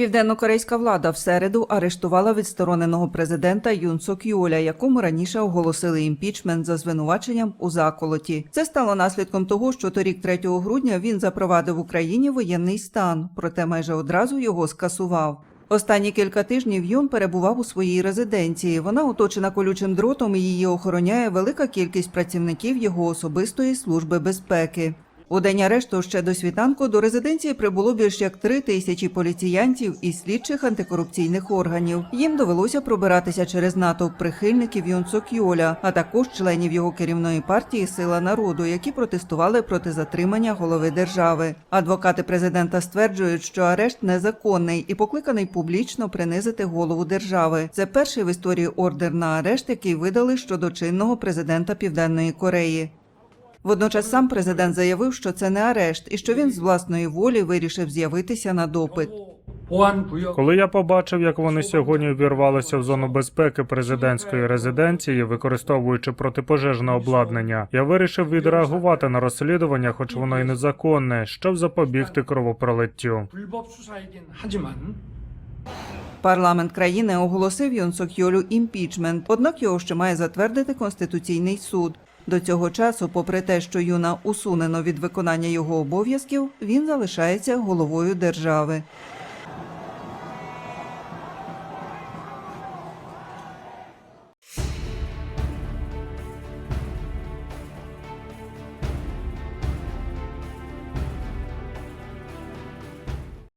Південно-корейська влада в середу арештувала відстороненого президента Юн Сок Юля, якому раніше оголосили імпічмент за звинуваченням у заколоті. Це стало наслідком того, що торік, 3 грудня, він запровадив в Україні воєнний стан, проте майже одразу його скасував. Останні кілька тижнів Юн перебував у своїй резиденції. Вона оточена колючим дротом і її охороняє велика кількість працівників його особистої служби безпеки. У день арешту ще до світанку до резиденції прибуло більш як три тисячі поліціянтів і слідчих антикорупційних органів. Їм довелося пробиратися через натовп прихильників Юнсок Йоля, а також членів його керівної партії Сила народу, які протестували проти затримання голови держави. Адвокати президента стверджують, що арешт незаконний і покликаний публічно принизити голову держави. Це перший в історії ордер на арешт, який видали щодо чинного президента Південної Кореї. Водночас сам президент заявив, що це не арешт і що він з власної волі вирішив з'явитися на допит. Коли я побачив, як вони сьогодні увірвалися в зону безпеки президентської резиденції, використовуючи протипожежне обладнання, я вирішив відреагувати на розслідування, хоч воно і незаконне, щоб запобігти кровопролиттю. Парламент країни оголосив Юнсок Йолю імпічмент однак його ще має затвердити конституційний суд. До цього часу, попри те, що Юна усунено від виконання його обов'язків, він залишається головою держави.